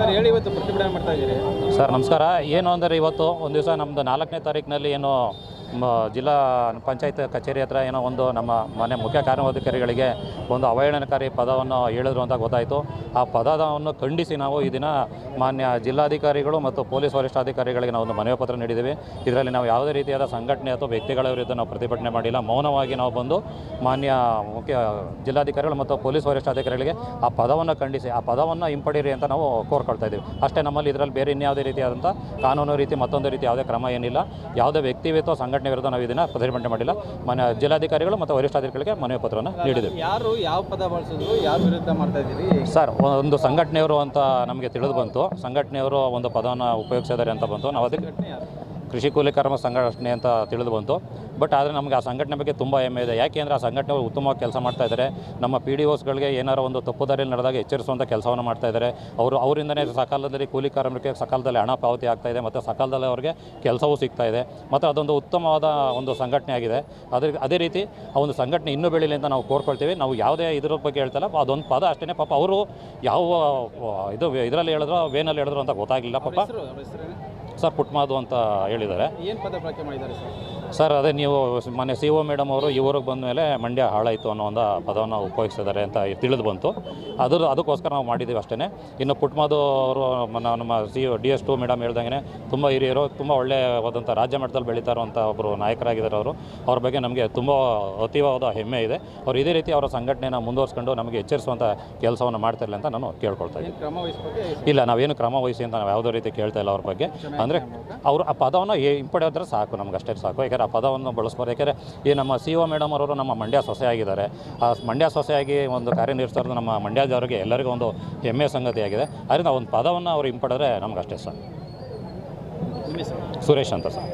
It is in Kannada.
ಸರ್ ಹೇಳಿ ಇವತ್ತು ಸರ್, ನಮಸ್ಕಾರ. ಏನು ಅಂದರೆ ಇವತ್ತು ಒಂದು ದಿವಸ ನಮ್ಮದು ನಾಲ್ಕನೇ ತಾರೀಕಿನಲ್ಲಿ ಏನು ಜಿಲ್ಲಾ ಪಂಚಾಯತ್ ಕಚೇರಿ ಹತ್ರ ಏನೋ ಒಂದು ನಮ್ಮ ಮನೆ ಮುಖ್ಯ ಕಾರ್ಯಾಧಿಕಾರಿಗಳಿಗೆ ಒಂದು ಅವಹೇಳನಕಾರಿ ಪದವನ್ನು ಹೇಳಿದ್ರು ಅಂತ ಗೊತ್ತಾಯಿತು. ಆ ಪದವನ್ನು ಖಂಡಿಸಿ ನಾವು ಈ ದಿನ ಮಾನ್ಯ ಜಿಲ್ಲಾಧಿಕಾರಿಗಳು ಮತ್ತು ಪೊಲೀಸ್ ವರಿಷ್ಠಾಧಿಕಾರಿಗಳಿಗೆ ನಾವು ಒಂದು ಮನವಿ ಪತ್ರ ನೀಡಿದ್ದೇವೆ. ಇದರಲ್ಲಿ ನಾವು ಯಾವುದೇ ರೀತಿಯಾದ ಸಂಘಟನೆ ಅಥವಾ ವ್ಯಕ್ತಿಗಳ ವಿರುದ್ಧ ನಾವು ಪ್ರತಿಭಟನೆ ಮಾಡಿಲ್ಲ. ಮೌನವಾಗಿ ನಾವು ಬಂದು ಮಾನ್ಯ ಮುಖ್ಯ ಜಿಲ್ಲಾಧಿಕಾರಿಗಳು ಮತ್ತು ಪೊಲೀಸ್ ವರಿಷ್ಠಾಧಿಕಾರಿಗಳಿಗೆ ಆ ಪದವನ್ನು ಖಂಡಿಸಿ ಆ ಪದವನ್ನು ಹಿಂಪಡೀರಿ ಅಂತ ನಾವು ಕೋರ್ಕೊಳ್ತಾ ಇದ್ದೀವಿ. ಅಷ್ಟೇ ನಮ್ಮಲ್ಲಿ ಇದರಲ್ಲಿ ಬೇರೆ ಇನ್ಯಾವುದೇ ರೀತಿಯಾದಂಥ ಕಾನೂನು ರೀತಿ ಮತ್ತೊಂದು ರೀತಿ ಯಾವುದೇ ಕ್ರಮ ಏನಿಲ್ಲ. ಯಾವುದೇ ವ್ಯಕ್ತಿ ಅಥವಾ ಸಂಘಟನೆ ವಿರುದ್ಧ ನಾವು ಇದನ್ನು ಪ್ರತಿಭಟನೆ ಮಾಡಿಲ್ಲ. ಮಾನ್ಯ ಜಿಲ್ಲಾಧಿಕಾರಿಗಳು ಮತ್ತು ವರಿಷ್ಠಾಧಿಕಾರಿಗಳಿಗೆ ಮನವಿ ಪತ್ರವನ್ನು ನೀಡಿದ್ದೀವಿ. ಯಾರು ಯಾವ ಪದ ಬಳಸಿದ್ರು ಯಾರ ವಿರುದ್ಧ ಮಾಡ್ತಾ ಇದ್ದೀರಿ? ಸರ್ ಒಂದು ಸಂಘಟನೆಯವರು ಅಂತ ನಮಗೆ ತಿಳಿದು ಬಂತು. ಸಂಘಟನೆಯವರು ಒಂದು ಪದವನ್ನು ಉಪಯೋಗಿಸಿದ್ದಾರೆ ಅಂತ ಬಂತು ನಾವು ಅದಕ್ಕೆ ಕೃಷಿ ಕೂಲಿ ಕರ್ಮ ಸಂಘಟನೆ ಅಂತ ತಿಳಿದು ಬಂತು. ಬಟ್ ಆದರೆ ನಮಗೆ ಆ ಸಂಘಟನೆ ಬಗ್ಗೆ ತುಂಬ ಹೆಮ್ಮೆ ಇದೆ. ಯಾಕೆ ಅಂದರೆ ಆ ಸಂಘಟನೆಗಳು ಉತ್ತಮವಾಗಿ ಕೆಲಸ ಮಾಡ್ತಾ ಇದ್ದಾರೆ. ನಮ್ಮ ಪಿ ಡಿ ಓಸ್ಗಳಿಗೆ ಏನಾರು ಒಂದು ತಪ್ಪು ದಾರಿಯಲ್ಲಿ ನಡೆದಾಗ ಎಚ್ಚರಿಸುವಂಥ ಕೆಲಸವನ್ನು ಮಾಡ್ತಾ ಇದ್ದಾರೆ. ಅವರು ಅವರಿಂದನೇ ಸಕಾಲದಲ್ಲಿ ಕೂಲಿ ಕಾರ್ಮಿಕರಿಗೆ ಸಕಾಲದಲ್ಲಿ ಹಣ ಪಾವತಿ ಆಗ್ತಾ ಇದೆ. ಮತ್ತು ಸಕಾಲದಲ್ಲಿ ಅವರಿಗೆ ಕೆಲಸವೂ ಸಿಗ್ತಾ ಇದೆ. ಮತ್ತು ಅದೊಂದು ಉತ್ತಮವಾದ ಒಂದು ಸಂಘಟನೆ ಆಗಿದೆ. ಅದೇ ಅದೇ ರೀತಿ ಆ ಒಂದು ಸಂಘಟನೆ ಇನ್ನೂ ಬೆಳೀಲಿ ಅಂತ ನಾವು ಕೋರ್ಕೊಳ್ತೀವಿ. ನಾವು ಯಾವುದೇ ಇದ್ರ ಬಗ್ಗೆ ಹೇಳ್ತಲ್ಲ ಅದೊಂದು ಪದ ಅಷ್ಟೇ ಪಾಪ ಅವರು ಯಾವ ಇದು ಇದರಲ್ಲಿ ಹೇಳಿದ್ರು, ವೇನಲ್ಲಿ ಹೇಳಿದ್ರು ಅಂತ ಗೊತ್ತಾಗಲಿಲ್ಲ ಪಾಪ. ಸರ್ ಪುಟ್ಮಾದು ಅಂತ ಹೇಳಿದ್ದಾರೆ. ಏನು ಪದ ಬಳಕೆ ಮಾಡಿದ್ದಾರೆ ಸರ್? ಸರ್ ಅದೇ ನೀವು ಮೊನ್ನೆ ಸಿ ಒ ಮೇಡಮ್ ಅವರು ಈ ಊರಿಗೆ ಬಂದ ಮೇಲೆ ಮಂಡ್ಯ ಹಾಳಾಯಿತು ಅನ್ನೋ ಒಂದು ಪದವನ್ನು ಉಪಯೋಗಿಸಿದ್ದಾರೆ ಅಂತ ತಿಳಿದು ಬಂತು. ಅದರ ಅದಕ್ಕೋಸ್ಕರ ನಾವು ಮಾಡಿದ್ದೀವಿ ಅಷ್ಟೇ ಇನ್ನು ಪುಟ್ಮಾದು ಅವರು ನಮ್ಮ C D S two madam ಹೇಳ್ದಂಗೆ ತುಂಬ ಹಿರಿಯರು ತುಂಬ ಒಳ್ಳೆಯವಾದಂಥ ರಾಜ್ಯ ಮಟ್ಟದಲ್ಲಿ ಬೆಳೀತಾ ಇರುವಂಥ ಒಬ್ಬರು ನಾಯಕರಾಗಿದ್ದಾರೆ ಅವರು. ಅವ್ರ ಬಗ್ಗೆ ನಮಗೆ ತುಂಬ ಅತೀವವಾದ ಹೆಮ್ಮೆ ಇದೆ. ಅವ್ರು ಇದೇ ರೀತಿ ಅವರ ಸಂಘಟನೆನ ಮುಂದುವರಿಸ್ಕೊಂಡು ನಮಗೆ ಎಚ್ಚರಿಸುವಂಥ ಕೆಲಸವನ್ನು ಮಾಡ್ತಿರಲಿ ಅಂತ ನಾನು ಕೇಳ್ಕೊಳ್ತಾ ಇದ್ದೀನಿ. ಇಲ್ಲ ನಾವೇನು ಕ್ರಮ ವಹಿಸಿ ಅಂತ ನಾವು ಯಾವುದೇ ರೀತಿ ಕೇಳ್ತಾ ಇಲ್ಲ ಅವ್ರ ಬಗ್ಗೆ. ಅಂದರೆ ಅವರು ಆ ಪದವನ್ನು ಹಿಂಪಡೆಯೋದ್ರೆ ಸಾಕು ನಮ್ಗೆ ಅಷ್ಟೇ ಸಾಕು. ಯಾಕಂದರೆ ಆ ಪದವನ್ನು ಬಳಸ್ಬೋದು ಯಾಕೆಂದರೆ ಈ ನಮ್ಮ ಸಿ ಒ ಮೇಡಮ್ ಅವರು ನಮ್ಮ ಮಂಡ್ಯ ಸೊಸೆಯಾಗಿದ್ದಾರೆ. ಆ ಮಂಡ್ಯ ಸೊಸೆಯಾಗಿ ಒಂದು ಕಾರ್ಯನಿರ್ವಹಿಸೋದು ನಮ್ಮ ಮಂಡ್ಯದವರಿಗೆ ಎಲ್ಲರಿಗೂ ಒಂದು ಹೆಮ್ಮೆಯ ಸಂಗತಿಯಾಗಿದೆ. ಅದರಿಂದ ಒಂದು ಪದವನ್ನು ಅವರು ಹಿಂಪಡೆದ್ರೆ ನಮ್ಗೆ ಅಷ್ಟೇ ಸಾಕು. ಸುರೇಶ್ ಅಂತ ಸರ್.